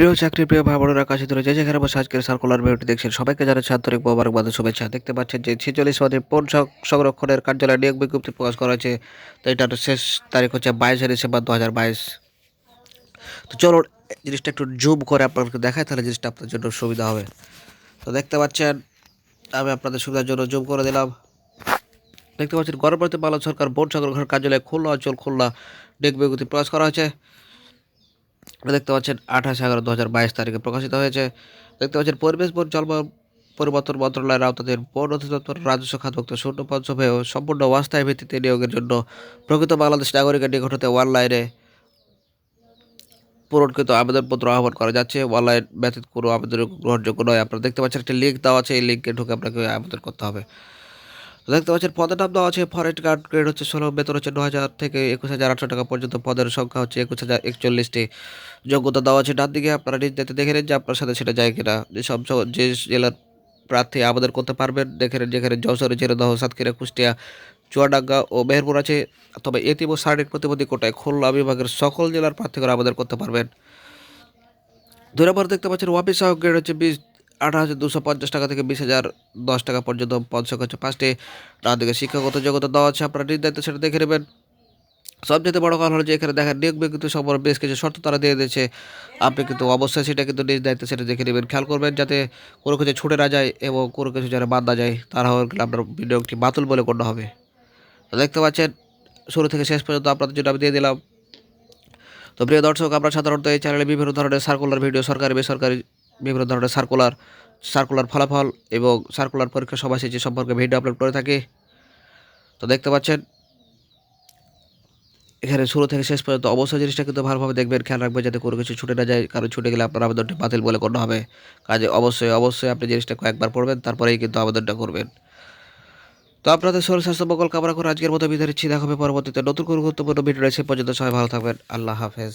প্রিয় চাকরি, প্রিয় ভাই বোনেরা কাছে ধরে যে যেখানে বসে আজকের সার্কুলার ভিডিওটি দেখছেন, সবাইকে জানাচ্ছি আন্তরিক মোবারকবাদ শুভেচ্ছা। দেখতে পাচ্ছেন যে ছেচল্লিশ পদে পণ সংরক্ষণের কার্যালয়ে নিয়োগ বিজ্ঞপ্তি প্রকাশ করা হয়েছে। তো এটার শেষ তারিখ হচ্ছে বাইশে ডিসেম্বর দু হাজার বাইশ। তো চলো জিনিসটা একটু জুম করে আপনাদেরকে দেখায় তাহলে জিনিসটা আপনার জন্য সুবিধা হবে। তো দেখতে পাচ্ছেন, আমি আপনাদের সুবিধার জন্য জুম করে দিলাম। দেখতে পাচ্ছেন গণপতি পালন সরকার বোর্ড সংরক্ষণ কার্যালয় খুলনা অঞ্চল খুলনা নিয়োগ বিজ্ঞপ্তি প্রকাশ করা হয়েছে। দেখতে পাচ্ছেন আঠাশ এগারো দু হাজার বাইশ তারিখে প্রকাশিত হয়েছে। দেখতে পাচ্ছেন পরিবেশ জলবায়ু পরিবর্তন মন্ত্রণালয়ের আওতাধীন বন অধিদপ্তর রাজস্ব খাতভুক্ত শূন্য পঞ্চমে সম্পূর্ণ অস্থায়ী ভিত্তিতে নিয়োগের জন্য প্রকৃত বাংলাদেশ নাগরিকের নিকট হতে অনলাইনে পূরণকৃত আবেদনপত্র আহ্বান করা যাচ্ছে। অনলাইন ব্যতীত কোনো আবেদন গ্রহণযোগ্য নয়। আপনারা দেখতে পাচ্ছেন একটি লিঙ্ক দেওয়া আছে। এই লিঙ্কে ঢুকে আপনাকে আবেদন করতে হবে। তো দেখতে পাচ্ছেন, পদের নাম দেওয়া আছে ফরেস্ট গার্ড গ্রেড হচ্ছে ষোলো, বেতন হচ্ছে ন হাজার থেকে একুশ হাজার আটশো টাকা পর্যন্ত, পদের সংখ্যা হচ্ছে একুশ হাজার একচল্লিশটি। যোগ্যতা দেওয়া আছে, ডান দিকে আপনারা নিজ দায়িত্বে দেখে নিন যে আপনার সাথে সেটা যায় কিনা। যেসব যে জেলার প্রার্থী আবেদন করতে পারবেন, দেখে নিন যেখানে যশোর ঝিনাইদহ সাতক্ষীরা, কুষ্টিয়া, চুয়াডাঙ্গা ও মেহেরপুর আছে। তবে এতিম ও শারীরিক প্রতিবন্ধী কোটায় খুলনা বিভাগের সকল জেলার প্রার্থীরা আবেদন করতে পারবেন। দুই নম্বর দেখতে পাচ্ছেন অফিস সহায়ক গ্রেড হচ্ছে বিশ আঠারো হাজার দুশো পঞ্চাশ টাকা থেকে বিশ হাজার দশ টাকা পর্যন্ত পদ সংখ্যা হচ্ছে পাঁচটি। ডান শিক্ষাগত যোগ্যতা দেওয়া আছে, আপনারা দায়িত্বে সেটা দেখে নেবেন। সবচেয়ে বড় কথা হলো যে এখানে দেখেন, নিয়োগ বিজ্ঞপ্তি সম্পর্কে বেশ কিছু শর্ত তারা দিয়ে দিয়েছে। আপনি কিন্তু অবশ্যই সেটা কিন্তু নিজ দায়িত্বে সেটা দেখে নেবেন। খেয়াল করবেন যাতে কোনো কিছু ছুটে না যায় এবং কোনো কিছু যেন বাদ না যায়, তারা আপনার নিয়োগটি বাতিল বলে গণ্য হবে। দেখতে পাচ্ছেন, শুরু থেকে শেষ পর্যন্ত আপনাদের জন্য আমি দিয়ে দিলাম। তো প্রিয় দর্শক, আমরা সাধারণত এই চ্যানেলে বিভিন্ন ধরনের সার্কুলার ভিডিও সরকারি, বেসরকারি বিভিন্ন ধরনের সার্কুলার সার্কুলার ফলাফল এবং সার্কুলার পরীক্ষা সবাই সময়সূচি সম্পর্কে ভিডিও আপলোড করে থাকি। তো দেখতে পাচ্ছেন, এখানে শুরু থেকে শেষ পর্যন্ত অবশ্যই জিনিসটা কিন্তু ভালোভাবে দেখবেন, খেয়াল রাখবেন যাতে কোনো কিছু ছুটে না যায়, কারণ ছুটে গেলে আপনার আবেদনটি বাতিল বলে গণ্য হবে। কাজে অবশ্যই অবশ্যই আপনি জিনিসটা কয়েকবার পড়বেন, তারপরেই কিন্তু আবেদনটা করবেন। তো আপনাদের শরীর স্বাস্থ্য মঙ্গল কামনা করে আজকের মতো বিদায় দেখা হবে পরবর্তীতে নতুন কোনো গুরুত্বপূর্ণ ভিডিও রয়েছে সে পর্যন্ত সবাই ভালো থাকবেন, আল্লাহ হাফেজ।